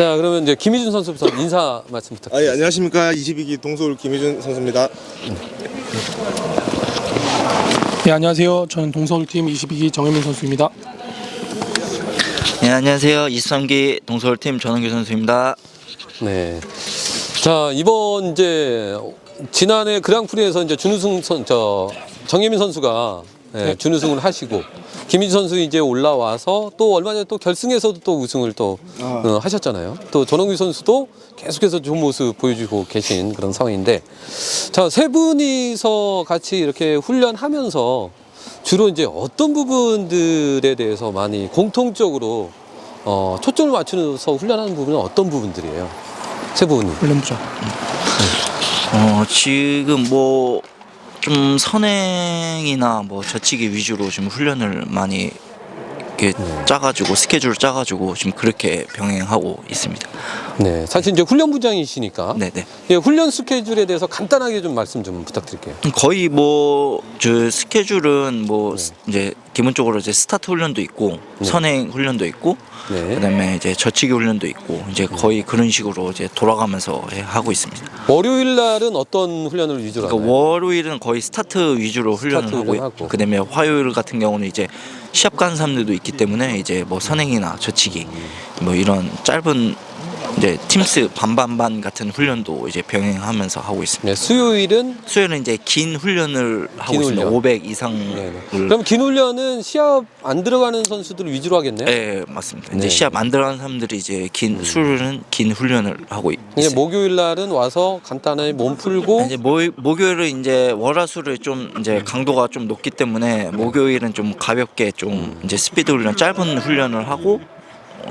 자, 그러면 이제 김희준 선수부터 인사 말씀 아, 예, 부탁드립니다. 안녕하십니까 22기 동서울 김희준 선수입니다. 네, 안녕하세요. 저는 동서울팀 22기 정혜민 선수입니다. 네, 안녕하세요. 23기 동서울팀 전원규 선수입니다. 네. 자, 이번 이제 지난해 그랑프리에서 이제 준우승 선, 저 정예민 선수가 예, 네. 준우승을 하시고 김희준 선수 이제 올라와서 또 얼마 전에 또 결승에서도 또 우승을 또 아. 어, 하셨잖아요. 또 전원규 선수도 계속해서 좋은 모습 보여주고 계신 그런 상황인데 자, 세 분이서 같이 이렇게 훈련하면서 주로 이제 어떤 부분들에 대해서 많이 공통적으로 어, 초점을 맞추면서 훈련하는 부분은 어떤 부분들이에요? 세 분이. 훈련부장. 어, 지금 뭐 좀 선행이나 뭐 저치기 위주로 좀 훈련을 많이 이렇게 짜가지고 스케줄 짜가지고 지금 그렇게 병행하고 있습니다. 네, 사실 이제 훈련 부장이시니까 네 네. 예, 훈련 스케줄에 대해서 간단하게 좀 말씀 좀 부탁드릴게요. 거의 뭐 저 스케줄은 뭐 스- 이제 기본적으로 이제 스타트 훈련도 있고 선행 훈련도 있고 네. 그다음에 이제 저치기 훈련도 있고 이제 거의 그런 식으로 이제 돌아가면서 예, 하고 있습니다. 월요일 날은 어떤 훈련을 위주로 그러니까 하나요? 월요일은 거의 스타트 위주로 훈련을 스타트 하고 훈련하고. 그다음에 화요일 같은 경우는 이제 시합 가는 사람들도 있기 때문에 이제 뭐 선행이나 저치기 뭐 이런 짧은 이제 팀스 반반반 같은 훈련도 이제 병행하면서 하고 있습니다. 네, 수요일은 수요일은 이제 긴 훈련을 하고 긴 있습니다. 훈련. 500 이상을 네, 네. 그럼 긴 훈련은 시합 안 들어가는 선수들 위주로 하겠네요. 네, 맞습니다. 네. 이제 시합 안 들어가는 사람들이 이제 긴 수요일은 긴 훈련을 하고 있- 이제 있어요. 목요일 날은 와서 간단하게 몸 풀고 이제 모, 목요일은 이제 월화수를 좀 이제 강도가 좀 높기 때문에 목요일은 좀 가볍게 좀 이제 스피드 훈련 짧은 훈련을 하고 어,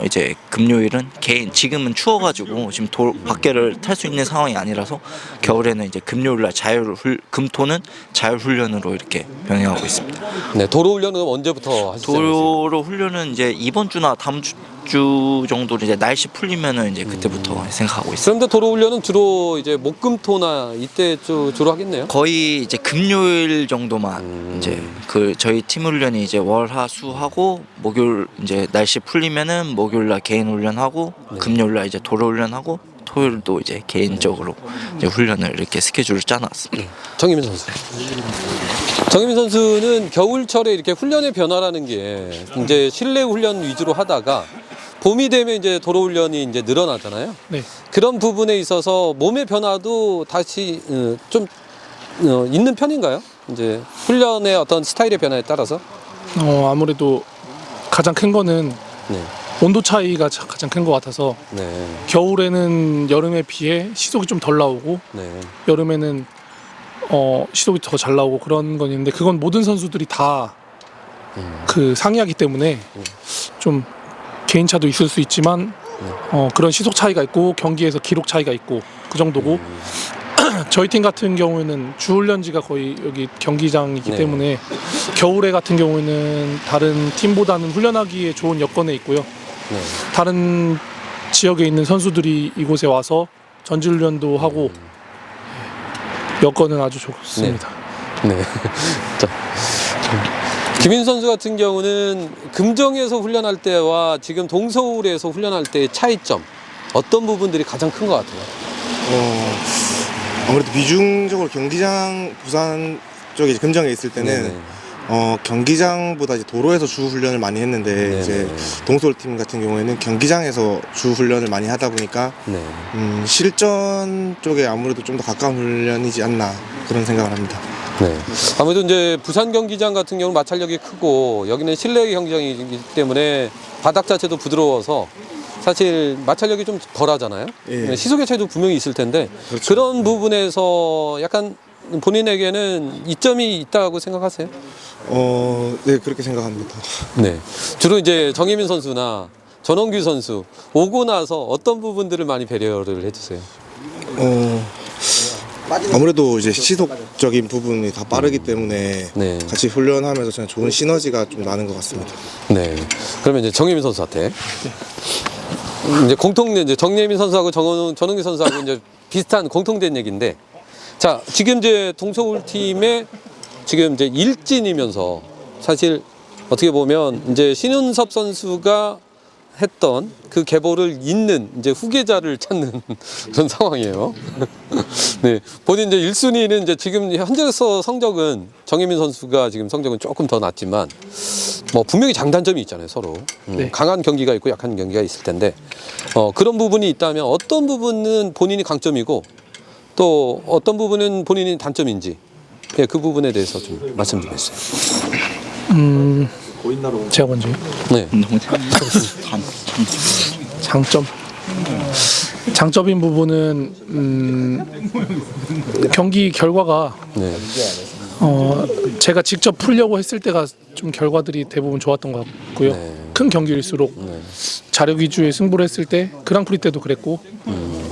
이제 금요일은 개인 지금은 추워가지고 지금 도, 밖에를 탈 수 있는 상황이 아니라서 겨울에는 이제 금요일날 자율 훈 금토는 자율 훈련으로 이렇게 병행하고 있습니다. 네, 도로 훈련은 언제부터 하시죠? 도로 훈련은 이제 이번 주나 다음 주, 주 정도로 이제 날씨 풀리면은 이제 그때부터 생각하고 있습니다. 그런데 도로 훈련은 주로 이제 목금토나 이때 주, 주로 하겠네요. 거의 이제 금요일 정도만 음. 이제 그 저희 팀 훈련이 이제 월화수 하고 목요일 이제 날씨 풀리면은 목요일 날 개인 훈련하고 네. 금요일 날 이제 도로 훈련하고 토요일도 이제 개인적으로 이제 훈련을 이렇게 스케줄을 짜놨습니다. 정희민 선수. 정희민 선수는 겨울철에 이렇게 훈련의 변화라는 게 이제 실내 훈련 위주로 하다가 봄이 되면 이제 도로 훈련이 이제 늘어나잖아요. 네. 그런 부분에 있어서 몸의 변화도 다시 어, 좀 어, 있는 편인가요? 이제 훈련의 어떤 스타일의 변화에 따라서. 어, 아무래도 가장 큰 거는 네. 온도 차이가 자- 가장 큰 것 같아서 네. 겨울에는 여름에 비해 시속이 좀 덜 나오고 네. 여름에는 어, 시속이 더 잘 나오고 그런 건 있는데 그건 모든 선수들이 다 그 상이하기 때문에 좀 개인차도 있을 수 있지만 어, 그런 시속 차이가 있고 경기에서 기록 차이가 있고 그 정도고 저희 팀 같은 경우에는 주 훈련지가 거의 여기 경기장이기 네. 때문에 겨울에 같은 경우에는 다른 팀보다는 훈련하기에 좋은 여건에 있고요. 네. 다른 지역에 있는 선수들이 이곳에 와서 전지훈련도 하고 여건은 아주 좋습니다. 네. 자. 김인 선수 같은 경우는 금정에서 훈련할 때와 지금 동서울에서 훈련할 때의 차이점 어떤 부분들이 가장 큰 것 같아요? 어, 아무래도 비중적으로 경기장 부산 쪽에 이제 금정에 있을 때는 네네. 어, 경기장보다 이제 도로에서 주 훈련을 많이 했는데 네네. 이제 동서울 팀 같은 경우에는 경기장에서 주 훈련을 많이 하다 보니까 네. 음, 실전 쪽에 아무래도 좀 더 가까운 훈련이지 않나 그런 생각을 합니다. 네. 아무래도 이제 부산 경기장 같은 경우는 마찰력이 크고 여기는 실내 경기장이기 때문에 바닥 자체도 부드러워서 사실 마찰력이 좀 덜하잖아요. 예. 시속의 차이도 분명히 있을 텐데 그렇죠. 그런 부분에서 약간 본인에게는 이점이 있다고 생각하세요? 어, 네 그렇게 생각합니다. 네. 주로 이제 정혜민 선수나 전원규 선수 오고 나서 어떤 부분들을 많이 배려를 해주세요? 어, 아무래도 이제 시속적인 부분이 다 빠르기 때문에 네. 같이 훈련하면서 저는 좋은 시너지가 좀 나는 것 같습니다. 네. 그러면 이제 정혜민 선수한테 이제 공통 이제 정예민 선수하고 정 전원기 선수하고 이제 비슷한 공통된 얘기인데 자 지금 이제 동서울 팀의 지금 이제 일진이면서 사실 어떻게 보면 이제 신윤섭 선수가 했던 그 계보를 잇는 이제 후계자를 찾는 그런 상황이에요. 네, 본인 이제 1순위는 이제 지금 현재로서 성적은 정혜민 선수가 지금 성적은 조금 더 낮지만 뭐 분명히 장단점이 있잖아요 서로 음, 네. 강한 경기가 있고 약한 경기가 있을 텐데 어, 그런 부분이 있다면 어떤 부분은 본인이 강점이고 또 어떤 부분은 본인이 단점인지 예, 그 부분에 대해서 좀 말씀 좀 해주세요. 음, 제가 먼저요. 네, 단, 장점. 장점인 부분은 음, 경기 결과가 네, 어, 제가 직접 풀려고 했을 때가 좀 결과들이 대부분 좋았던 것 같고요. 네. 큰 경기일수록 자력 위주의 승부를 했을 때 그랑프리 때도 그랬고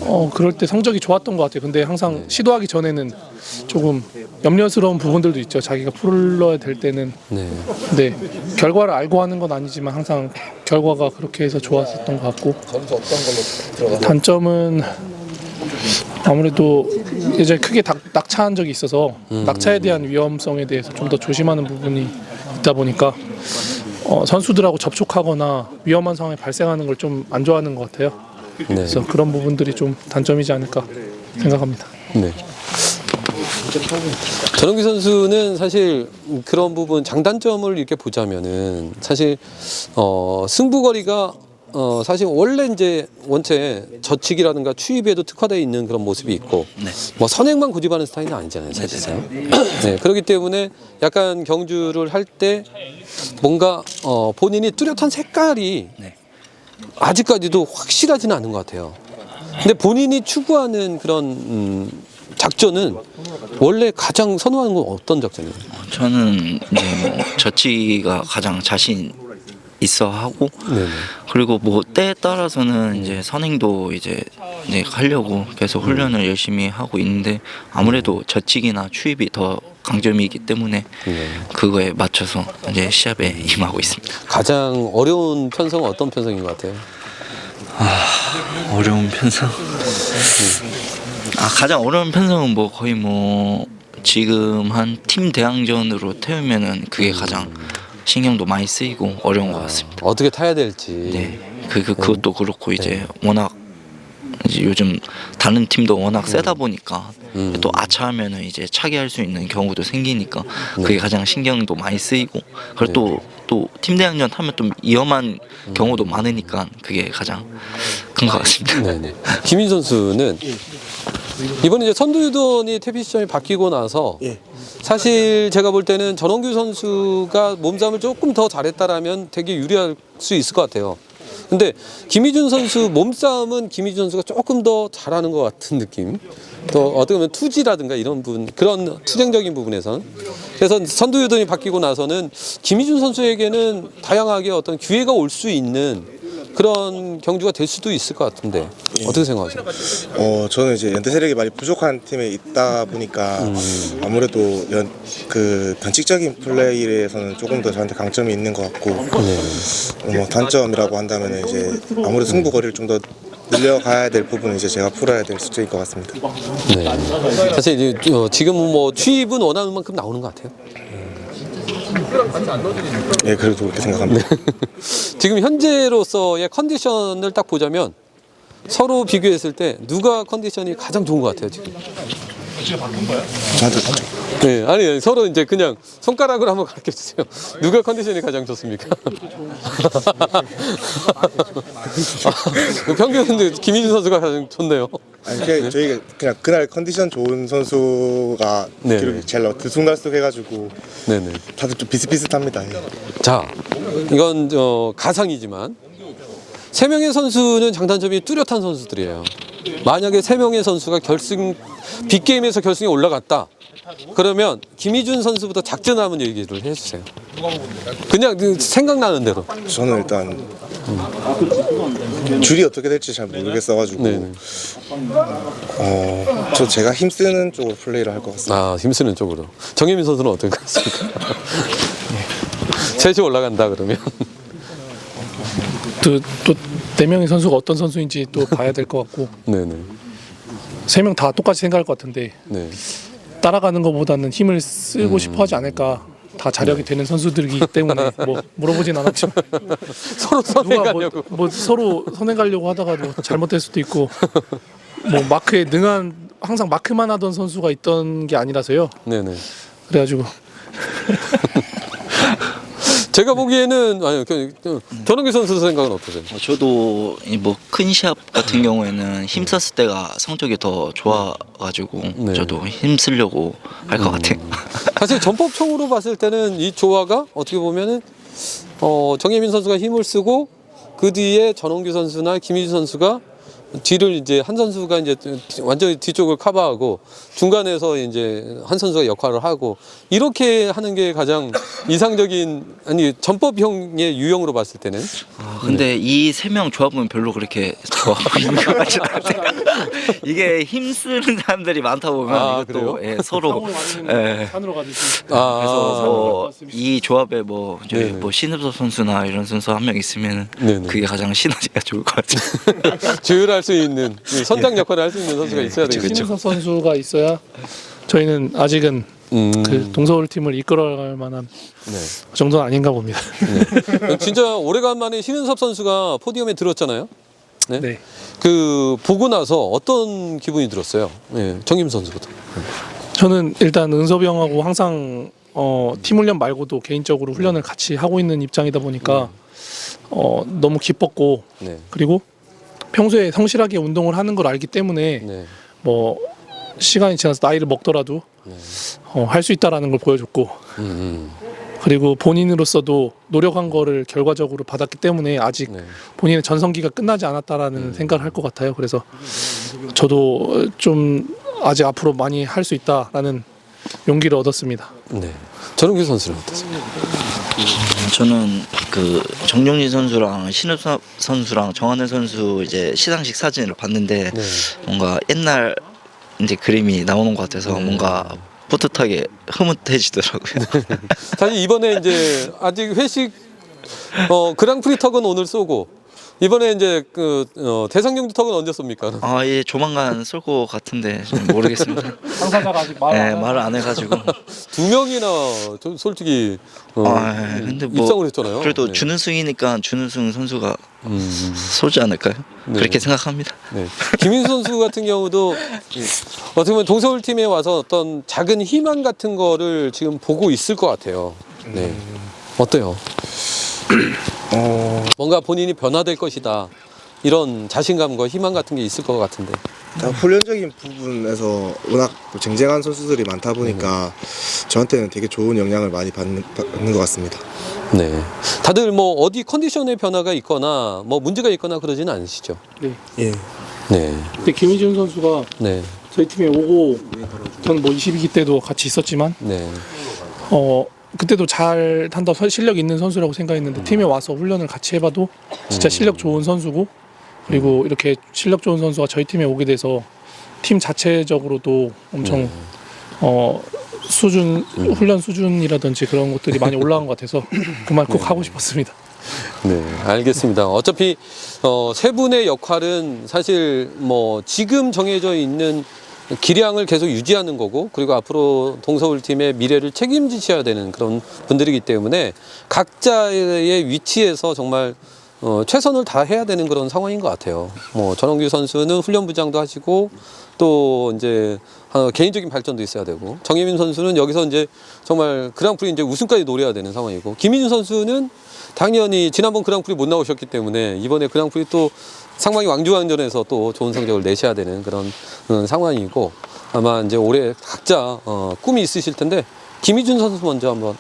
어, 그럴 때 성적이 좋았던 것 같아요. 근데 항상 시도하기 전에는 조금 염려스러운 부분들도 있죠. 자기가 풀러야 될 때는 네, 네 결과를 알고 하는 건 아니지만 항상 결과가 그렇게 해서 좋았었던 것 같고 단점은 아무래도 예전에 크게 낙, 낙차한 적이 있어서 낙차에 대한 위험성에 대해서 좀 더 조심하는 부분이 있다 보니까 어, 선수들하고 접촉하거나 위험한 상황이 발생하는 걸 좀 안 좋아하는 것 같아요. 네. 그래서 그런 부분들이 좀 단점이지 않을까 생각합니다. 네. 전원기 선수는 사실 그런 부분 장단점을 이렇게 보자면은 사실 어 승부거리가 어 사실 원래 이제 원체 저치기라든가 추입에도 특화되어 있는 그런 모습이 있고 네. 뭐 선행만 고집하는 스타일은 아니잖아요 사실상 네 그렇기 때문에 약간 경주를 할 때 뭔가 어 본인이 뚜렷한 색깔이 네. 아직까지도 확실하지는 않은 것 같아요. 근데 본인이 추구하는 그런 음, 작전은 원래 가장 선호하는 건 어떤 작전이에요? 저는 이제 뭐 저치가 가장 자신 있어 하고 네네. 그리고 뭐 때에 따라서는 이제 선행도 이제 이제 하려고 계속 훈련을 열심히 하고 있는데 아무래도 저치기나 추입이 더 강점이기 때문에 네. 그거에 맞춰서 이제 시합에 임하고 있습니다. 가장 어려운 편성은 어떤 편성인 것 같아요? 어려운 편성. 아 가장 어려운 편성은 뭐 거의 뭐 지금 한 팀 대항전으로 태우면은 그게 가장 신경도 많이 쓰이고 어려운 것 같습니다. 어떻게 타야 될지. 네, 그, 그 그것도 그렇고 이제 워낙 이제 요즘 다른 팀도 워낙 세다 보니까 음. 또 아차하면은 이제 차게 할 수 있는 경우도 생기니까 그게 가장 신경도 많이 쓰이고 그리고 또 또 팀 대항전 하면 좀 위험한 경우도 많으니까 그게 가장 큰 것 같습니다. 네네. 김인 선수는 이번에 이제 선두유돈이 태비 시점이 바뀌고 나서 예. 사실 제가 볼 때는 전원규 선수가 몸싸움을 조금 더 잘했다라면 되게 유리할 수 있을 것 같아요. 근데 김희준 선수 몸싸움은 김희준 선수가 조금 더 잘하는 것 같은 느낌. 또 어떻게 보면 투지라든가 이런 부분 그런 투쟁적인 부분에선 그래서 선두유돈이 바뀌고 나서는 김희준 선수에게는 다양하게 어떤 기회가 올 수 있는 그런 경주가 될 수도 있을 것 같은데 어떻게 생각하세요? 어 저는 이제 연대 세력이 많이 부족한 팀에 있다 보니까 아무래도 연, 그 변칙적인 플레이에서는 조금 더 저한테 강점이 있는 것 같고 어, 뭐 단점이라고 한다면 이제 아무래도 승부 거리를 좀 더 늘려가야 될 부분은 이제 제가 풀어야 될 숙제인 것 같습니다. 네. 사실 이제 어, 지금은 뭐 취입은 원하는 만큼 나오는 것 같아요. 예, 그래도 그렇게 생각합니다. 지금 현재로서의 컨디션을 딱 보자면 서로 비교했을 때 누가 컨디션이 가장 좋은 것 같아요 지금. 저한테 네, 아니 아니, 서로 이제 그냥 손가락으로 한번 가르쳐 주세요. 누가 컨디션이 가장 좋습니까? 아, 평균은 김희준 선수가 가장 좋네요. 아니 그냥 저희가 그냥 그날 컨디션 좋은 선수가 네. 기록이 제일 나- 들쑥날쑥 해가지고 네네. 다들 좀 비슷비슷합니다. 예. 자, 이건 어, 가상이지만 세 명의 선수는 장단점이 뚜렷한 선수들이에요. 만약에 세 명의 선수가 결승 빅게임에서 결승에 올라갔다. 그러면 김희준 선수부터 작전 한번 얘기를 해주세요. 그냥 그 생각나는 대로. 저는 일단 줄이 어떻게 될지 잘 모르겠어가지고 네네. 어, 저 제가 힘쓰는 쪽으로 플레이를 할 것 같습니다. 아 힘쓰는 쪽으로. 정혜민 선수는 어떨 것 같습니까? 셋이 올라간다 그러면. 또 네 명의 선수가 어떤 선수인지 또 봐야 될 것 같고 네네. 세 명 다 똑같이 생각할 것 같은데 네. 따라가는 것보다는 힘을 쓰고 싶어 하지 않을까 다 자력이 되는 선수들이기 때문에 뭐 물어보진 않았지만 서로 누가 뭐, 가려고. 뭐 서로 선해 가려고 하다가 뭐 잘못될 수도 있고 뭐 마크에 능한 항상 마크만 하던 선수가 있던 게 아니라서요. 네네. 그래가지고 제가 보기에는 아니 그, 그, 전원기 선수 생각은 어떠세요? 어, 저도 뭐큰 시합 같은 경우에는 힘썼을 때가 성적이 더 좋아가지고 네. 저도 힘쓰려고 할 것 같아요. 사실 전법총으로 봤을 때는 이 조화가 어떻게 보면은 어, 정혜민 선수가 힘을 쓰고 그 뒤에 전원규 선수나 김희주 선수가 뒤를 이제 한 선수가 이제 완전히 뒤쪽을 커버하고 중간에서 이제 한 선수가 역할을 하고 이렇게 하는 게 가장 이상적인 아니 전법형의 유형으로 봤을 때는 아, 근데 이 세 명 조합은 별로 그렇게 좋아하고 있는 것 같지 않아요. 이게 힘쓰는 사람들이 많다 보면 아, 이것도? 예, 서로 예. 산으로 가듯이 아, 그래서 뭐. 이 조합에 뭐 저희 네네. 뭐 신읍섭 선수나 이런 선수 한 명 있으면 네네. 그게 가장 시너지가 좋을 것 같아요. 조율할 수 있는 이 선장 역할을 할 수 있는 선수가 있어야 되겠죠. 신은섭 선수가 있어야 저희는 아직은 음, 그 동서울 팀을 이끌어갈 만한 네. 그 정도는 아닌가 봅니다. 진짜 오래간만에 신은섭 선수가 포디움에 들었잖아요. 네. 네. 그 보고 나서 어떤 기분이 들었어요? 네, 정임 선수부터. 저는 일단 은섭이 형하고 항상 어, 팀 훈련 말고도 개인적으로 훈련을 같이 하고 있는 입장이다 보니까 어, 너무 기뻤고 네. 그리고 평소에 성실하게 운동을 하는 걸 알기 때문에 네. 뭐 시간이 지나서 나이를 먹더라도 어, 할 수 있다라는 걸 보여줬고 음, 음. 그리고 본인으로서도 노력한 거를 결과적으로 받았기 때문에 아직 네. 본인의 전성기가 끝나지 않았다라는 생각을 할 것 같아요. 그래서 저도 좀 아직 앞으로 많이 할 수 있다라는 용기를 얻었습니다. 네. 전웅규 선수는 어떠세요? 저는 그 정용진 선수랑 신읍섭 선수랑 정한혜 선수 이제 시상식 사진을 봤는데 네. 뭔가 옛날 이제 그림이 나오는 것 같아서 네. 뭔가 뿌듯하게 흐뭇해지더라고요. 사실 이번에 이제 아직 회식 어 그랑프리 턱은 오늘 쏘고 이번에 이제 그 어, 대성경주 턱은 언제 쏩니까? 아, 예, 조만간 쏠 것 같은데 잘 모르겠습니다. 당사자가 아직 예, 말을 안 해가지고. 두 명이나 좀 솔직히 어, 아, 근데 뭐 입성을 했잖아요. 그래도 네. 준우승이니까 준우승 선수가 음. 쏘지 않을까요? 네. 그렇게 생각합니다. 네. 김인수 선수 같은 경우도 어떻게 보면 동서울 팀에 와서 어떤 작은 희망 같은 거를 지금 보고 있을 것 같아요. 네. 어때요? 어, 뭔가 본인이 변화될 것이다. 이런 자신감과 희망 같은 게 있을 것 같은데. 일단 훈련적인 부분에서 워낙 또 쟁쟁한 선수들이 많다 보니까 저한테는 되게 좋은 영향을 많이 받는, 받는 것 같습니다. 네. 다들 뭐 어디 컨디션의 변화가 있거나 뭐 문제가 있거나 그러지는 않으시죠? 네. 예. 네. 근데 김희준 선수가 네. 저희 팀에 오고 저는 뭐 22기 때도 같이 있었지만 네. 어 그때도 잘 탄다 선- 실력 있는 선수라고 생각했는데 팀에 와서 훈련을 같이 해봐도 진짜 실력 좋은 선수고 그리고 이렇게 실력 좋은 선수가 저희 팀에 오게 돼서 팀 자체적으로도 엄청 어 수준 훈련 수준이라든지 그런 것들이 많이 올라간 것 같아서 그말꼭 하고 싶었습니다. 네, 알겠습니다. 어차피 어, 세 분의 역할은 사실 뭐 지금 정해져 있는 기량을 계속 유지하는 거고 그리고 앞으로 동서울 팀의 미래를 책임지셔야 되는 그런 분들이기 때문에 각자의 위치에서 정말 어, 최선을 다 해야 되는 그런 상황인 것 같아요. 뭐 전원규 선수는 훈련부장도 하시고 또 이제 어, 개인적인 발전도 있어야 되고 정예민 선수는 여기서 이제 정말 그랑프리 이제 우승까지 노려야 되는 상황이고 김민준 선수는 당연히 지난번 그랑프리 못 나오셨기 때문에 이번에 그랑프리 또 상당히 왕중왕전에서 또 좋은 성적을 내셔야 되는 그런 음, 상황이고 아마 이제 올해 각자 어, 꿈이 있으실 텐데 김희준 선수 먼저 한번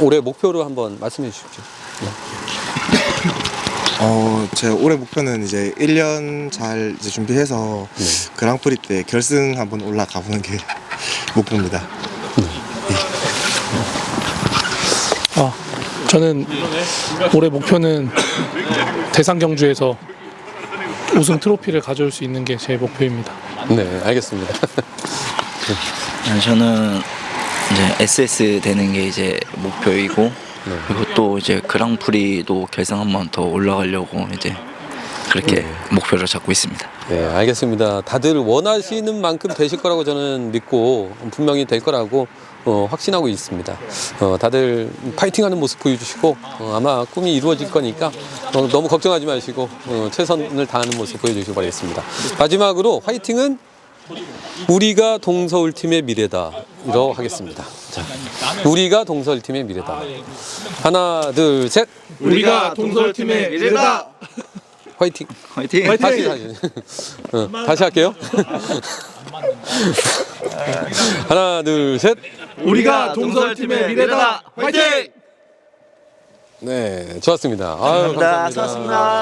올해 목표를 한번 말씀해 주십시오. 어, 제 올해 목표는 이제 1년 잘 이제 준비해서 그랑프리 때 결승 한번 올라가 보는 게 목표입니다. 아 저는 올해 목표는 대상 경주에서 우승 트로피를 가져올 수 있는 게 제 목표입니다. 네, 알겠습니다. 네, 저는 이제 SS 되는 게 이제 목표이고 그리고 또 이제 그랑프리도 결승 한 번 더 올라가려고 이제 그렇게 목표를 잡고 있습니다. 네, 알겠습니다. 다들 원하시는 만큼 되실 거라고 저는 믿고 분명히 될 거라고 어, 확신하고 있습니다. 어, 다들 파이팅하는 모습 보여주시고 어, 아마 꿈이 이루어질 거니까 어, 너무 걱정하지 마시고 어, 최선을 다하는 모습 보여주시기 바라겠습니다. 마지막으로 화이팅은 우리가 동서울 팀의 미래다. 이러 하겠습니다. 자, 우리가 동서울 팀의 미래다. 하나, 둘, 셋. 우리가 동서울팀의 미래다. 화이팅. 화이팅! 다시 다시. 어, 다시 할게요. 하나, 둘, 셋. 우리가 동서울팀의 미래다. 화이팅! 네, 좋았습니다. 아유, 감사합니다. 수고하셨습니다.